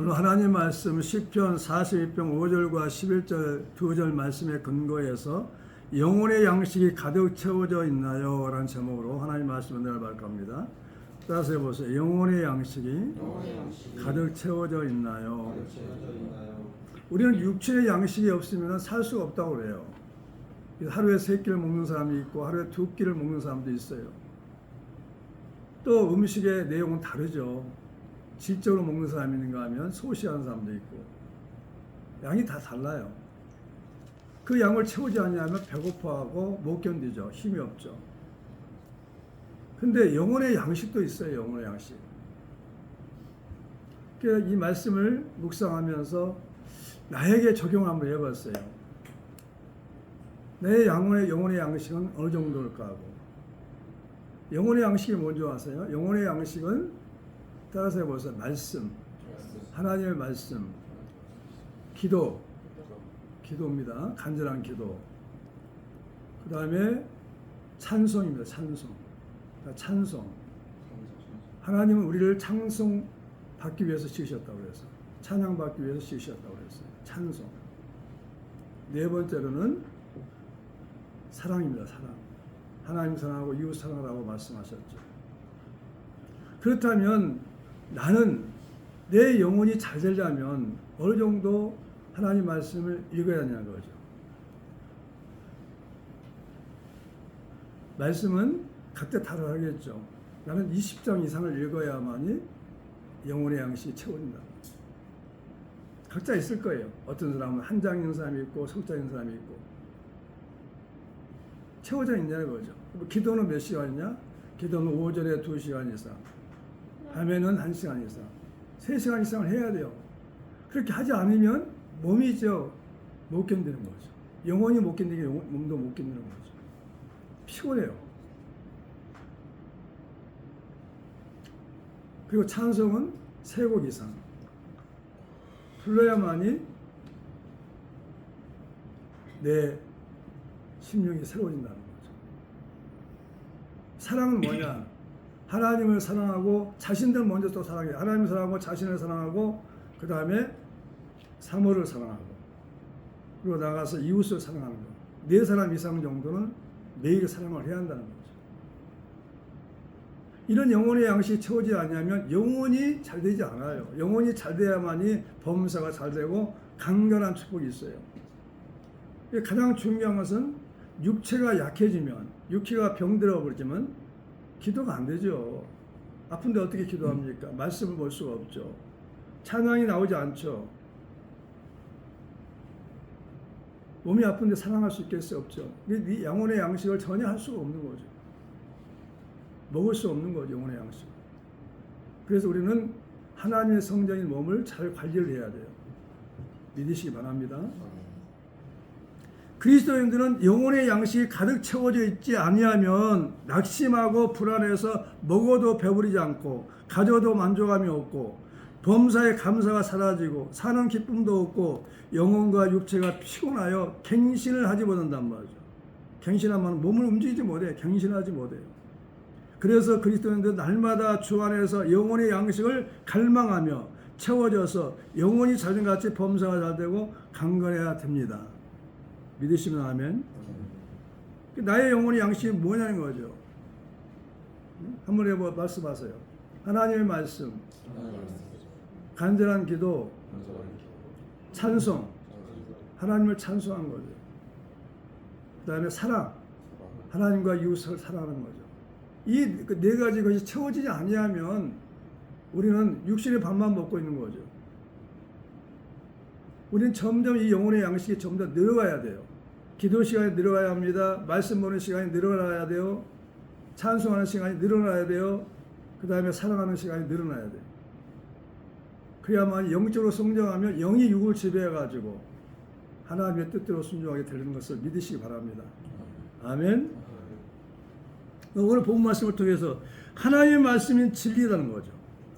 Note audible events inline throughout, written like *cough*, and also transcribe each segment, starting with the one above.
오늘 하나님 말씀 시편 42편 5절과 11절 두 절 말씀에 근거해서 영혼의 양식이 가득 채워져 있나요? 라는 제목으로 하나님 말씀을 내려볼까 합니다. 따라서 해보세요. 영혼의 양식이 가득 채워져 있나요? 우리는 육체의 양식이 없으면 살 수가 없다고 그래요. 하루에 세 끼를 먹는 사람이 있고 하루에 두 끼를 먹는 사람도 있어요. 또 음식의 내용은 다르죠. 질적으로 먹는 사람이 있는가 하면 소시하는 사람도 있고 양이 다 달라요. 그 양을 채우지 않냐면 배고파하고 못 견디죠. 힘이 없죠. 근데 영혼의 양식도 있어요. 영혼의 양식. 그래서 이 말씀을 묵상하면서 나에게 적용 한번 해봤어요. 내 영혼의 영혼의 양식은 어느 정도일까 하고 영혼의 양식이 뭔지 아세요? 영혼의 양식은 따라서 해보세요. 말씀, 하나님의 말씀, 기도, 기도입니다. 간절한 기도. 그 다음에 찬송입니다. 찬송. 그러니까 찬송. 하나님은 우리를 찬송 받기 위해서 지으셨다고 그래서 찬양 받기 위해서 지으셨다고 그랬어요. 찬송. 네 번째로는 사랑입니다. 사랑. 하나님 사랑하고 이웃 사랑하라고 말씀하셨죠. 그렇다면 나는 내 영혼이 잘 되려면 어느 정도 하나님 말씀을 읽어야 하냐는 거죠. 말씀은 각자 다르겠죠. 나는 20장 이상을 읽어야만이 영혼의 양식이 채워진다. 각자 있을 거예요. 어떤 사람은 한 장 있는 사람이 있고 성장 있는 사람이 있고 채워져 있냐는 거죠. 뭐 기도는 몇 시간이냐? 기도는 오전에 2시간 이상, 밤에는 1시간 이상, 3시간 이상을 해야 돼요. 그렇게 하지 않으면 몸이죠. 못 견디는 거죠. 영혼이 못 견디게 영- 몸도 못 견디는 거죠. 피곤해요. 그리고 찬송은 세 곡 이상 불러야만이 내 심령이 새로워진다는 거죠. 사랑은 뭐냐? 하나님을 사랑하고 자신들 먼저 또 사랑해요. 하나님을 사랑하고 자신을 사랑하고 그 다음에 사모를 사랑하고 그리고 나가서 이웃을 사랑하는 거. 네 사람 이상 정도는 매일 사랑을 해야 한다는 거죠. 이런 영혼의 양식이 채워지지 않냐면 영혼이 잘 되지 않아요. 영혼이 잘 돼야만이 범사가 잘 되고 강건한 축복이 있어요. 가장 중요한 것은 육체가 약해지면 육체가 병들어 버리면 기도가 안 되죠. 아픈데 어떻게 기도합니까? 말씀을 볼 수가 없죠. 찬양이 나오지 않죠. 몸이 아픈데 사랑할 수 있겠어요? 없죠. 이 영혼의 양식을 전혀 할 수가 없는 거죠. 먹을 수 없는 거죠, 영혼의 양식. 그래서 우리는 하나님의 성전인 몸을 잘 관리를 해야 돼요. 믿으시기 바랍니다. 그리스도인들은 영혼의 양식이 가득 채워져 있지 아니하면 낙심하고 불안해서 먹어도 배부르지 않고 가져도 만족함이 없고 범사의 감사가 사라지고 사는 기쁨도 없고 영혼과 육체가 피곤하여 갱신을 하지 못한단 말이죠. 갱신하면 몸을 움직이지 못해. 갱신하지 못해요. 그래서 그리스도인들은 날마다 주 안에서 영혼의 양식을 갈망하며 채워져서 영혼이 자전같이 범사가 잘 되고 강건해야 됩니다. 믿으시면 아멘. 나의 영혼의 양식이 뭐냐는 거죠. 한번 해보 말씀하세요. 하나님의 말씀, 간절한 기도, 찬송, 하나님을 찬송한 거죠. 그 다음에 사랑, 하나님과 이웃을 사랑하는 거죠. 이 네 가지 것이 채워지지 아니하면 우리는 육신의 밥만 먹고 있는 거죠. 우리는 점점 이 영혼의 양식이 점점 늘어가야 돼요. 기도 시간이 늘어가야 합니다. 말씀 보는 시간이 늘어나야 돼요. 찬송하는 시간이 늘어나야 돼요. 그 다음에 사랑하는 시간이 늘어나야 돼요. 그래야만 영적으로 성장하면 영이 육을 지배해가지고 하나님의 뜻대로 순종하게 되는 것을 믿으시기 바랍니다. 아멘. 오늘 본 말씀을 통해서 하나님의 말씀이 진리라는 거죠.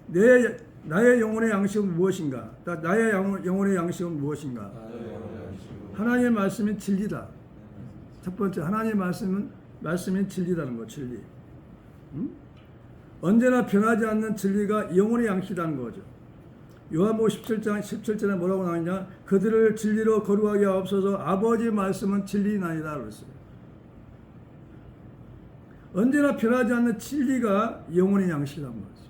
내 나의 영혼의 양식은 무엇인가? 나- 나의 영- 영혼의 양식은 무엇인가? 하나님의 말씀은 진리다. 첫 번째 하나님의 말씀은 말씀은 진리라는 거, 진리. 음? 언제나 변하지 않는 진리가 영혼의 양식이라는 거죠. 요한복음 17장 17절에 뭐라고 나오냐? 그들을 진리로 거룩하게 하옵소서 아버지 말씀은 진리나이다 그랬어요. 언제나 변하지 않는 진리가 영혼의 양식이란 말이죠.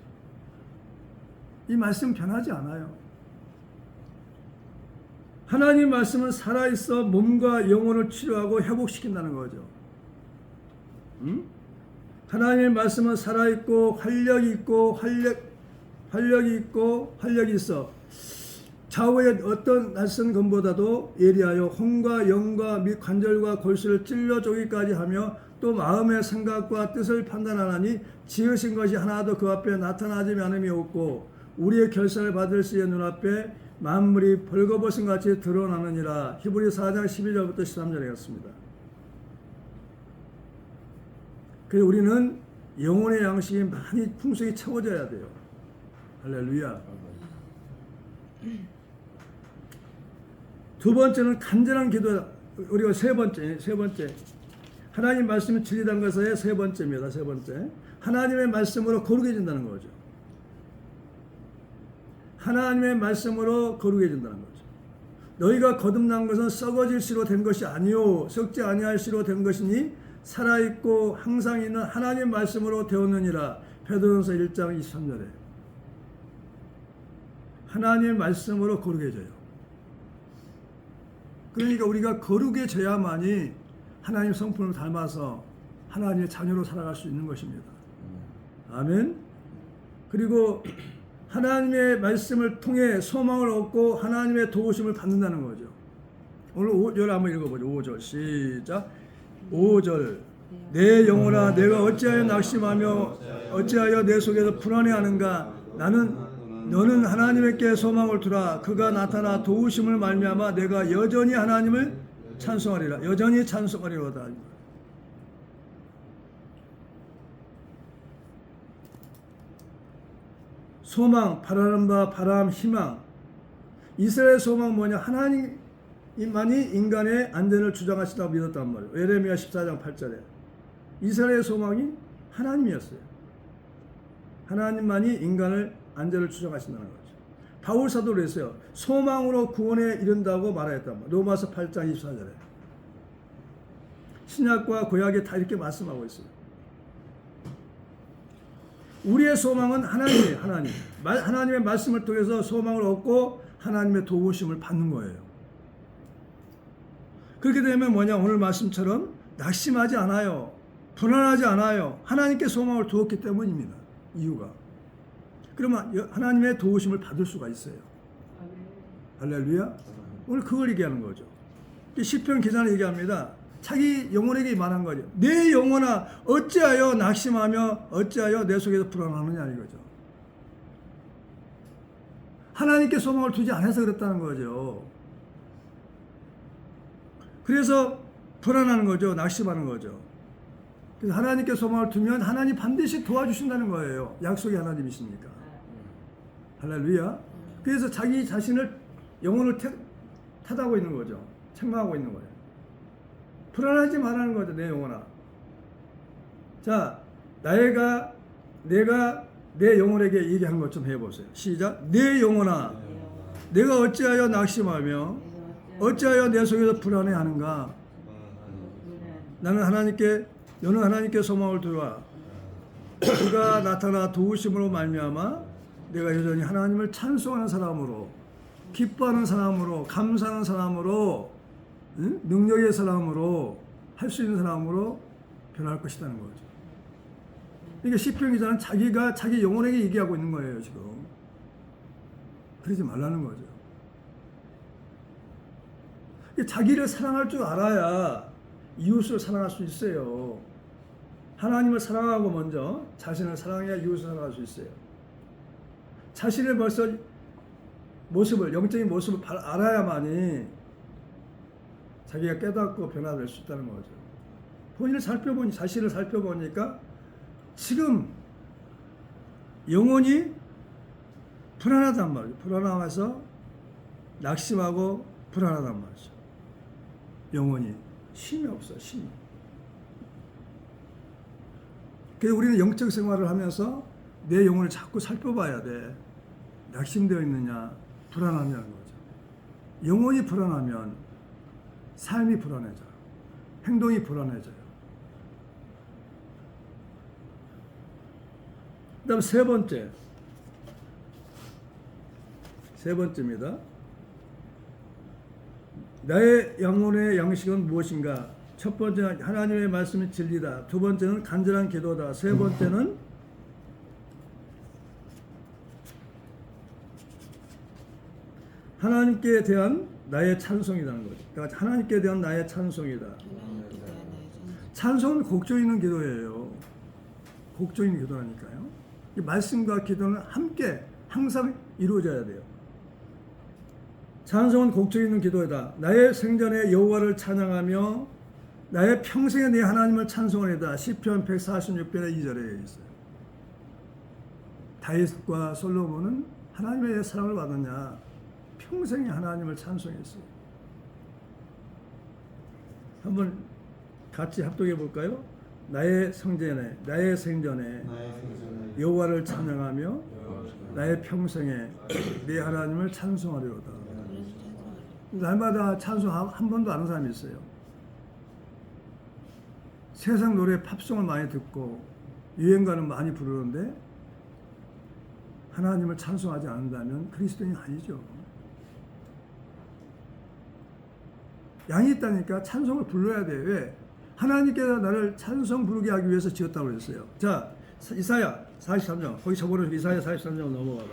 이 말씀 변하지 않아요. 하나님 말씀은 살아있어 몸과 영혼을 치료하고 회복시킨다는 거죠. 음? 하나님의 말씀은 살아있고 활력이 있고 활력 활력이 있고 활력이 있어 좌우의 어떤 낯선 검보다도 예리하여 혼과 영과 및 관절과 골수를 찔러 쪼기까지 하며 또 마음의 생각과 뜻을 판단하나니 지으신 것이 하나도 그 앞에 나타나지 않음이 없고 우리의 결산을 받을 시의 눈앞에 만물이 벌거벗은 같이 드러나느니라 히브리 4장 12절부터 13절에 갔습니다. 그래서 우리는 영혼의 양식이 많이 풍성히 채워져야 돼요. 할렐루야. 두 번째는 간절한 기도. 우리가 세 번째, 세 번째. 하나님 말씀이 진리단 것의 세 번째입니다. 세 번째. 하나님의 말씀으로 거룩해진다는 거죠. 하나님의 말씀으로 거룩해진다는 거죠. 너희가 거듭난 것은 썩어질 시로 된 것이 아니요 썩지 아니할 시로 된 것이니 살아 있고 항상 있는 하나님 말씀으로 되었느니라. 베드로전서 1장 23절에 하나님의 말씀으로 거룩해져요. 그러니까 우리가 거룩해져야만이 하나님 성품을 닮아서 하나님의 자녀로 살아갈 수 있는 것입니다. 아멘. 그리고 하나님의 말씀을 통해 소망을 얻고 하나님의 도우심을 받는다는 거죠. 오늘 5절 한번 읽어보죠. 5절 시작. 5절 내 영혼아 내가 어찌하여 낙심하며 어찌하여 내 속에서 불안해하는가 나는 너는 하나님께 소망을 두라 그가 나타나 도우심을 말미암아 내가 여전히 하나님을 찬송하리라 여전히 찬송하리로다 소망 바라는 바 바람 희망. 이스라엘 소망 뭐냐? 하나님만이 인간의 안전을 주장하시다고 믿었단 말이에요. 예레미야 14장 8절에. 이스라엘 소망이 하나님이었어요. 하나님만이 인간을 안전을 주장하신다는 거죠. 바울 사도로 했어요. 소망으로 구원에 이른다고 말하였단 말이에요. 로마서 8장 24절에. 신약과 구약에 다 이렇게 말씀하고 있어요 우리의 소망은 하나님이에요. 하나님. 말- 하나님의 말씀을 통해서 소망을 얻고 하나님의 도우심을 받는 거예요. 그렇게 되면 뭐냐 오늘 말씀처럼 낙심하지 않아요. 불안하지 않아요. 하나님께 소망을 두었기 때문입니다. 이유가. 그러면 여- 하나님의 도우심을 받을 수가 있어요. 할렐루야. 오늘 그걸 얘기하는 거죠. 시편 기자는 얘기합니다. 자기 영혼에게 말한 거죠. 내 영혼아 어찌하여 낙심하며 어찌하여 내 속에서 불안하느냐 이거죠. 하나님께 소망을 두지 않아서 그랬다는 거죠. 그래서 불안하는 거죠. 낙심하는 거죠. 그래서 하나님께 소망을 두면 하나님 반드시 도와주신다는 거예요. 약속이 하나님이시니까. 할렐루야. 그래서 자기 자신을 영혼을 태, 탓하고 있는 거죠. 책망하고 있는 거예요. 불안하지 말라는 거죠, 내 영혼아. 자, 나가 내가 내 영혼에게 얘기한 것 좀 해보세요. 시작. 내 영혼아, 내가 어찌하여 낙심하며 어찌하여 내 속에서 불안해하는가? 나는 하나님께 너는 하나님께 소망을 두라. 그가 나타나 도우심으로 말미암아 내가 여전히 하나님을 찬송하는 사람으로 기뻐하는 사람으로 감사하는 사람으로 응? 능력의 사람으로 할 수 있는 사람으로 변할 것이라는 거죠. 그러니까 시편 기자는 자기가 자기 영혼에게 얘기하고 있는 거예요 지금. 그러지 말라는 거죠. 자기를 사랑할 줄 알아야 이웃을 사랑할 수 있어요. 하나님을 사랑하고 먼저 자신을 사랑해야 이웃을 사랑할 수 있어요. 자신을 벌써 모습을 영적인 모습을 발- 알아야만이 자기가 깨닫고 변화될 수 있다는 거죠. 본인을 살펴보니 자신을 살펴보니까 지금 영혼이 불안하단 말이에요. 불안하면서 낙심하고 불안하단 말이죠. 영혼이 쉼이 없어, 쉼. 그래서 우리는 영적 생활을 하면서 내 영혼을 자꾸 살펴봐야 돼. 낙심되어 있느냐? 불안하냐는 거죠. 영혼이 불안하면 삶이 불안해져요. 행동이 불안해져요. 그 다음 세 번째. 세 번째입니다. 나의 영혼의 양식은 무엇인가? 첫 번째는 하나님의 말씀이 진리다. 두 번째는 간절한 기도다. 세 번째는 하나님께 대한 나의 찬송이라는 거죠. 그러니까 하나님께 대한 나의 찬송이다. 찬송은 곡조 있는 기도예요. 곡조 있는 기도라니까요. 이 말씀과 기도는 함께 항상 이루어져야 돼요. 찬송은 곡조 있는 기도이다. 나의 생전에 여호와를 찬양하며 나의 평생에 내 하나님을 찬송하리다. 시편 146편의 2절에 있어요. 다윗과 솔로몬은 하나님의 사랑을 받았냐? 평생에 하나님을 찬송했어요. 한번 같이 합독해 볼까요? 나의 성전에 나의 생전에 나의 생전에 여호와를 찬양하며 나의 평생에 내 하나님을 찬송하리로다. 찬송하리. 날마다 찬송 한, 한 번도 아는 사람이 있어요. 세상 노래 팝송을 많이 듣고 유행가는 많이 부르는데 하나님을 찬송하지 않는다면 그리스도인이 아니죠. 양이 있다니까 찬송을 불러야 돼. 왜? 하나님께서 나를 찬송 부르게 하기 위해서 지었다고 그랬어요. 자, 이사야 43장. 거기 저번에 이사야 43장 넘어가 봐.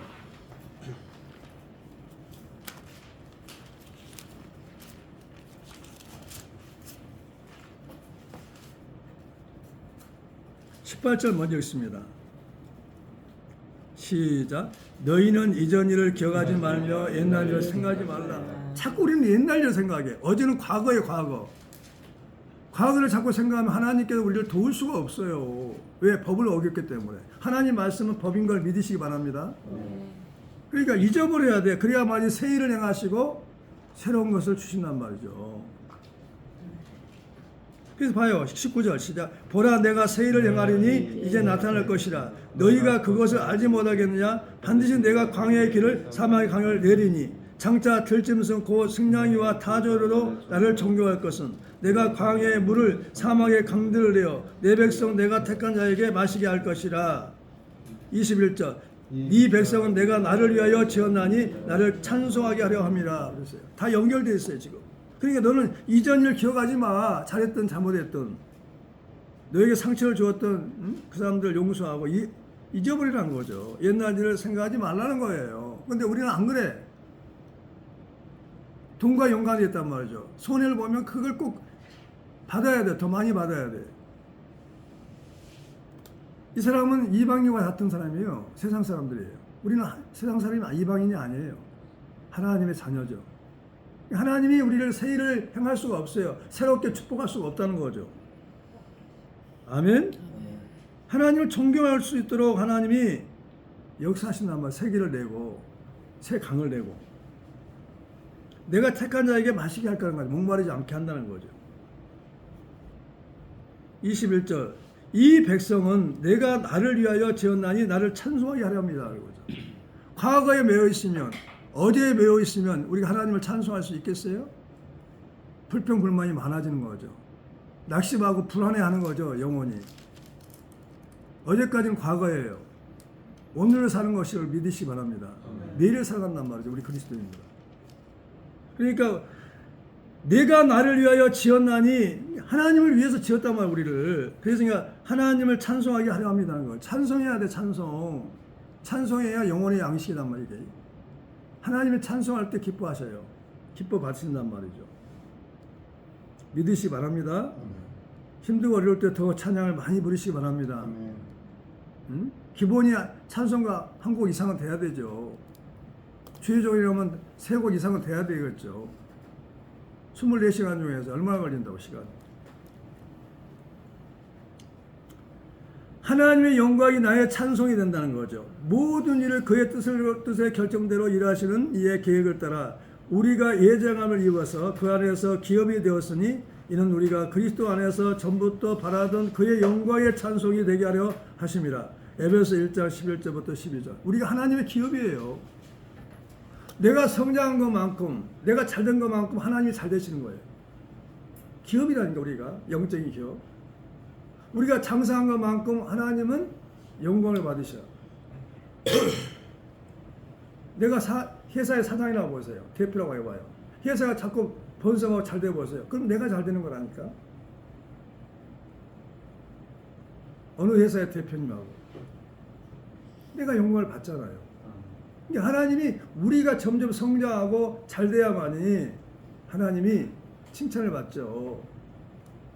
십팔 절 먼저 읽습니다. 시작. 너희는 이전 일을 기억하지 말며 옛날 일을 생각하지 말라. 자꾸 우리는 옛날 일을 생각해. 어제는 과거의 과거. 과거를 자꾸 생각하면 하나님께서 우리를 도울 수가 없어요. 왜? 법을 어겼기 때문에. 하나님 말씀은 법인 걸 믿으시기 바랍니다. 그러니까 잊어버려야 돼. 그래야만이 새 일을 행하시고 새로운 것을 주신단 말이죠. 그래서 봐요. 19절 시작. 보라 내가 새 일을 행하리니 이제 나타날 것이라. 너희가 그것을 알지 못하겠느냐? 반드시 내가 광야의 길을 사막의 강을 내리니 장차 들짐승 곧 승냥이와 타조로도 나를 존경할 것은 내가 광야의 물을 사막의 강들을 내어 내 백성 내가 택한 자에게 마시게 할 것이라. 21절. 네 백성은 내가 나를 위하여 지었나니 나를 찬송하게 하려 함이라 그랬어요. 다 연결되어 있어요 지금. 그러니까 너는 이전 일 기억하지 마. 잘했든 잘못했든 너에게 상처를 주었던 음? 그 사람들 용서하고 이, 잊어버리라는 거죠. 옛날 일을 생각하지 말라는 거예요. 근데 우리는 안 그래. 돈과 연관이 있단 말이죠. 손해를 보면 그걸 꼭 받아야 돼. 더 많이 받아야 돼. 이 사람은 이방인과 같은 사람이에요. 세상 사람들이에요. 우리는 하- 세상 사람이 이방인이 아니에요. 하나님의 자녀죠. 하나님이 우리를 새 일을 행할 수가 없어요. 새롭게 축복할 수가 없다는 거죠. 아멘. 하나님을 존경할 수 있도록 하나님이 역사하신단 말이에요. 내고 새 강을 내고 내가 택한 자에게 마시게 할 거라는 거죠. 목마르지 않게 한다는 거죠. 21절 이 백성은 내가 나를 위하여 지었나니 나를 찬송하게 하려 합니다. 과거에 매여 있으면 어제에 매여 있으면 우리가 하나님을 찬송할 수 있겠어요? 불평 불만이 많아지는 거죠. 낙심하고 불안해하는 거죠. 영혼이. 어제까지는 과거예요. 오늘을 사는 것을 믿으시기 바랍니다. 내일을 살아간단 말이죠. 우리 그리스도입니다. 그러니까 내가 나를 위하여 지었나니 하나님을 위해서 지었단 말이야 우리를. 그래서 그러니까 하나님을 찬송하게 하려 합니다는 거. 찬송해야 돼 찬송. 찬송해야 영혼의 양식이란 말이게. 하나님을 찬송할 때 기뻐하셔요. 기뻐 받으신단 말이죠. 믿으시기 바랍니다. 힘들고 어려울 때 더 찬양을 많이 부르시기 바랍니다. 응? 기본이 찬송가 한 곡 이상은 돼야 되죠. 주의종이라면 세곡 이상은 돼야 되겠죠. 24시간 중에서 얼마나 걸린다고 시간. 하나님의 영광이 나의 찬송이 된다는 거죠. 모든 일을 그의 뜻을, 뜻의 결정대로 일하시는 이의 계획을 따라 우리가 예정함을 입어서 그 안에서 기업이 되었으니 이는 우리가 그리스도 안에서 전부터 바라던 그의 영광의 찬송이 되게 하려 하심이라. 에베소 1장 11절부터 12절. 우리가 하나님의 기업이에요. 내가 성장한 것만큼, 내가 잘된 것만큼 하나님이 잘 되시는 거예요. 기업이라니까 우리가 영적인 기업. 우리가 장사한 것만큼 하나님은 영광을 받으셔. *clears throat* 내가 사, 회사의 사장이라고 보세요. 대표라고 해봐요. 회사가 자꾸 번성하고 잘 되어 보세요. 그럼 내가 잘 되는 거라니까. 어느 회사의 대표님하고 내가 영광을 받잖아요. 그러니까 하나님이 우리가 점점 성장하고 잘 돼야만이 하나님이 칭찬을 받죠.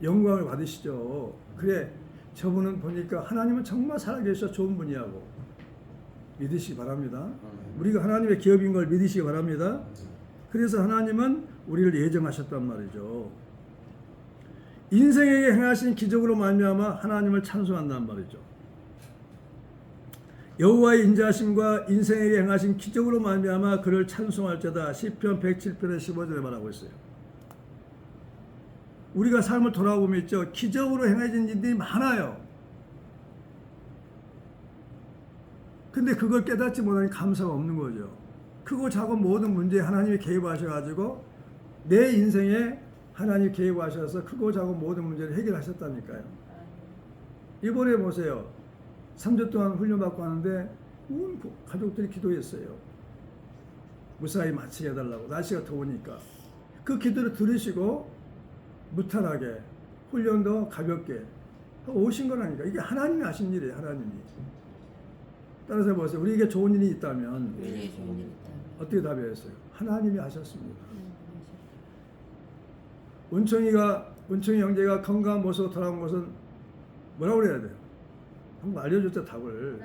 영광을 받으시죠. 그래 저분은 보니까 하나님은 정말 살아계셔 좋은 분이라고 믿으시기 바랍니다. 우리가 하나님의 기업인 걸 믿으시기 바랍니다. 그래서 하나님은 우리를 예정하셨단 말이죠. 인생에게 행하신 기적으로 말미암아 하나님을 찬송한단 말이죠. 여호와의 인자하심과 인생에게 행하신 기적으로 말미암아 그를 찬송할 자다. 시편 107편의 15절에 말하고 있어요. 우리가 삶을 돌아보면 있죠. 기적으로 행해진 일들이 많아요. 근데 그걸 깨닫지 못하니 감사가 없는 거죠. 크고 작은 모든 문제에 하나님이 개입하셔가지고 내 인생에 하나님 개입하셔서 크고 작은 모든 문제를 해결하셨다니까요. 이번에 보세요. 3주 동안 훈련받고 하는데 온 가족들이 기도했어요. 무사히 마치게 해달라고. 날씨가 더우니까. 그 기도를 들으시고 무탈하게 훈련도 가볍게 오신 거라니까. 이게 하나님이 하신 일이에요 하나님이. 따라서 보세요. 우리에게 좋은 일이 있다면 있다. 어떻게 답했어요? 하나님이 하셨습니다. 은총이가 은총이 형제가 건강한 모습으로 돌아온 것은 뭐라고 그래야 돼요 한번 알려줬죠 답을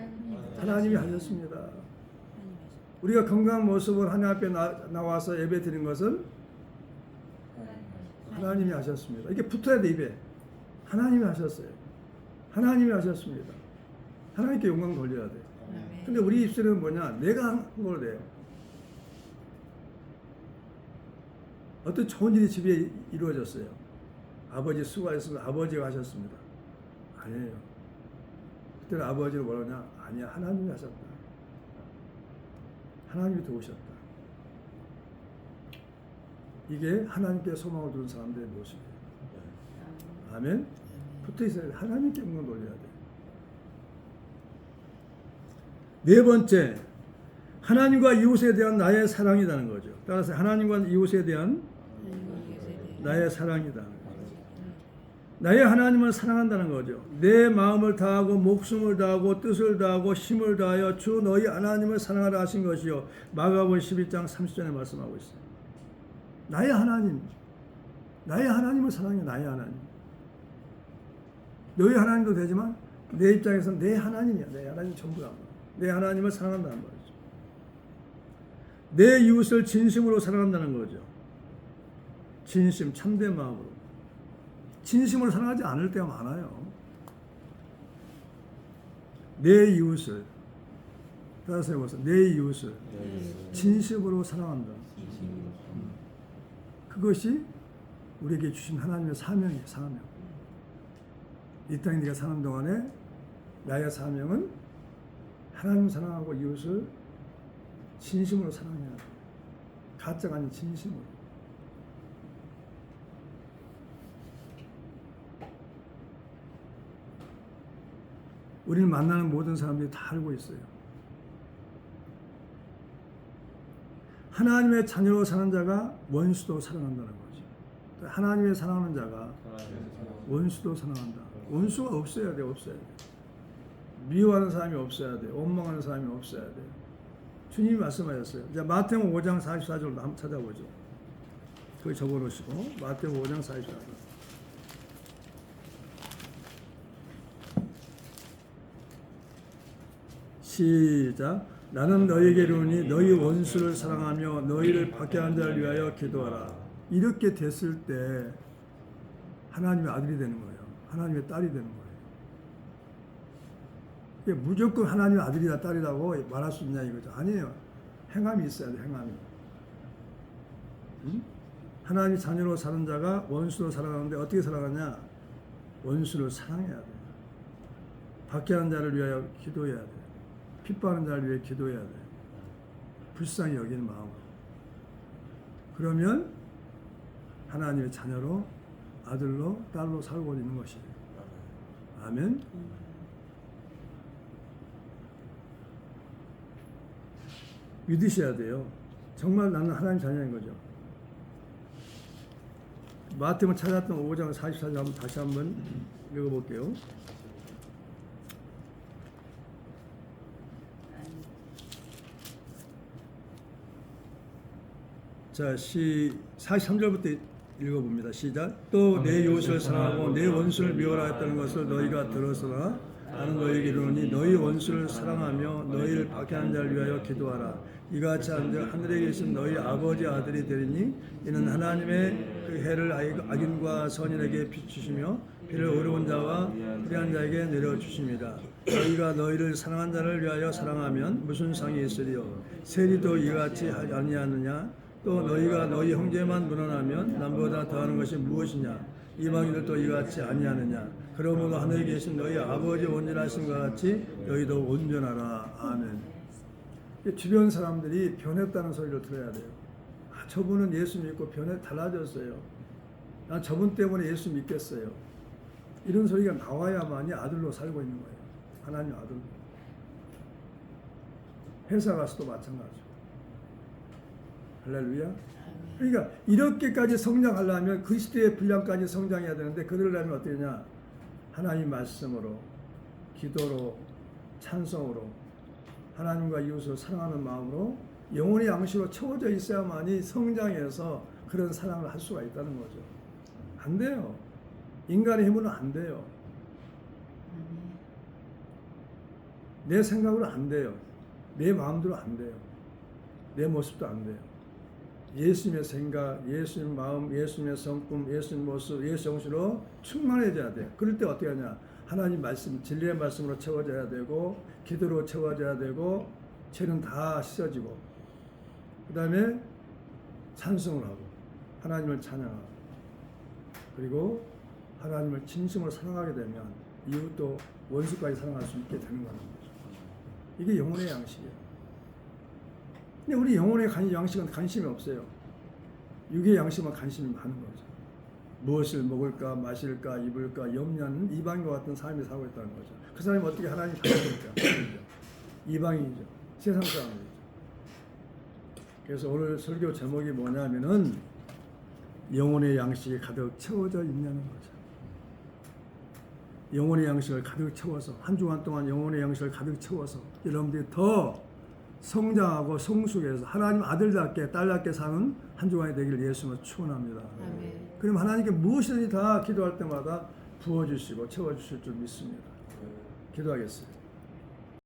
하나님이 하셨습니다 우리가 건강한 모습으로 하나님 앞에 나, 나와서 예배 드린 것은 하나님이 하셨습니다. 이게 붙어야 돼 입에. 하나님이 하셨어요. 하나님이 하셨습니다. 하나님께 영광 돌려야 돼. 근데 우리 입술은 뭐냐? 내가 한 걸 돼요. 어떤 좋은 일이 집에 이루어졌어요. 아버지 수고하셨습니다. 아버지가 하셨습니다. 아니에요. 그때는 아버지를 뭐라냐? 아니야. 하나님이 하셨다. 하나님이 도우셨다. 이게 하나님께 소망을 두는 사람들의 모습이에요. 아멘. 붙어 있어야 돼. 하나님께 영광 돌려야 돼. 네 번째, 하나님과 이웃에 대한 나의 사랑이라는 거죠. 따라서 하나님과 이웃에 대한 나의 사랑이다. 나의 하나님을 사랑한다는 거죠. 내 마음을 다하고 목숨을 다하고 뜻을 다하고 힘을 다하여 주 너희 하나님을 사랑하라 하신 것이요. 마가복음 11장 30절에 말씀하고 있어요. 나의 하나님, 나의 하나님을 사랑해 나의 하나님. 너희 하나님도 되지만 내 입장에서는 내 하나님이야. 내 하나님 전부야. 내 하나님을 사랑한다는 말이죠. 내 이웃을 진심으로 사랑한다는 거죠. 진심, 참된 마음으로. 진심으로 사랑하지 않을 때가 많아요. 내 이웃을 따라서 해보세요. 내 이웃을 진심으로 사랑한다. 그것이 우리에게 주신 하나님의 사명이에요. 사명. 이 땅에 네가 사는 동안에 나의 사명은 하나님 사랑하고 이웃을 진심으로 사랑해야 돼. 가짜가 아닌 진심으로. 우리를 만나는 모든 사람들이 다 알고 있어요. 하나님의 자녀로 사는 자가 원수도 사랑한다는 거죠. 하나님의 사랑하는 자가 원수도 사랑한다. 원수가 없어야 돼, 없어야 돼. 미워하는 사람이 없어야 돼. 원망하는 사람이 없어야 돼. 주님이 말씀하셨어요. 이제 마태복음 5장 44절로 한번 찾아보죠. 그걸 적어놓으시고 마태복음 5장 44절. 시작. 나는 너에게 이르니 너희 원수를 사랑하며 너희를 박해한 자를 위하여 기도하라. 이렇게 됐을 때 하나님의 아들이 되는 거예요. 하나님의 딸이 되는 거예요. 무조건 하나님의 아들이다 딸이라고 말할 수 있냐 이거죠. 아니에요. 행함이 있어야 돼. 행함이. 응? 하나님 자녀로 사는 자가 원수로 살아가는데 어떻게 살아가냐? 원수를 사랑해야 돼. 박해하는 자를 위하여 기도해야 돼. 핍박하는 자를 위해 기도해야 돼. 불쌍히 여기는 마음. 그러면 하나님의 자녀로 아들로 딸로 살고 있는 것이에요. 아멘. 음. 믿으셔야 돼요. 정말 나는 하나님 자녀인 거죠. 마태복음 찾았던 5장 44절 한번 다시 한번 읽어볼게요. 자, 시 43절부터 읽어봅니다. 시작. 또내 이웃을 사랑하고 내 원수를 미워하였다는 것을 너희가 들었으나 나는 너희에게 이르노니 너희 원수를 사랑하며 너희를 박해하는 자를 위하여 기도하라. 이같이 한들 하늘에 계신 너희 아버지 아들이 되리니 이는 하나님의 그 해를 악- 악인과 선인에게 비추시며 비를 어려운 자와 불의한 자에게 내려주십니다. 너희가 너희를 사랑한 자를 위하여 사랑하면 무슨 상이 있으리요? 세리도 이같이 하지 아니하느냐? 또 너희가 너희 형제만 물어나면 남보다 더하는 것이 무엇이냐? 이방인들도 이같이 아니하느냐? 그러므로 하늘에 계신 너희 아버지 온전하신 것 같이 너희도 온전하라. 아멘. 주변 사람들이 변했다는 소리를 들어야 돼요. 아, 저분은 예수 믿고 변해 달라졌어요. 난 저분 때문에 예수 믿겠어요. 이런 소리가 나와야만이 아들로 살고 있는 거예요. 하나님 아들로. 회사 가서도 마찬가지고. 할렐루야. 그러니까 이렇게까지 성장하려면 그리스도의 분량까지 성장해야 되는데 그러려면 어떻게 냐 하나님 말씀으로 기도로 찬송으로 하나님과 이웃을 사랑하는 마음으로 영혼의 양식으로 채워져 있어야만이 성장해서 그런 사랑을 할 수가 있다는 거죠. 안 돼요. 인간의 힘으로는 안 돼요. 내 생각으로 안 돼요. 내 마음대로 안 돼요. 내 모습도 안 돼요. 예수님의 생각, 예수님의 마음, 예수님의 성품, 예수님의 모습, 예수 정신으로 충만해져야 돼요. 그럴 때 어떻게 하냐? 하나님 말씀, 진리의 말씀으로 채워져야 되고, 기도로 채워져야 되고, 죄는 다 씻어지고, 그 다음에 찬송을 하고, 하나님을 찬양하고, 그리고 하나님을 진심으로 사랑하게 되면 이웃도 원수까지 사랑할 수 있게 되는 거는 거죠. 이게 영혼의 양식이에요. 근데 우리 영혼의 간- 양식은 관심이 없어요. 육의 양식만 관심이 많은 거죠. 무엇을 먹을까, 마실까, 입을까, 염려하는 이방인과 같은 삶이 살고 있다는 거죠. 그 사람이 어떻게 하나님 받아들일까? 이방인이죠. 세상 사람이죠. 그래서 오늘 설교 제목이 뭐냐면은 영혼의 양식이 가득 채워져 있냐는 거죠. 영혼의 양식을 가득 채워서 한 주간 동안 영혼의 양식을 가득 채워서 여러분들이 더 성장하고 성숙해서 하나님 아들답게 딸답게 사는 한 주간이 되길 예수님을 축원합니다. 그럼 하나님께 무엇이든지 다 기도할 때마다 부어주시고 채워주실 줄 믿습니다. 기도하겠습니다.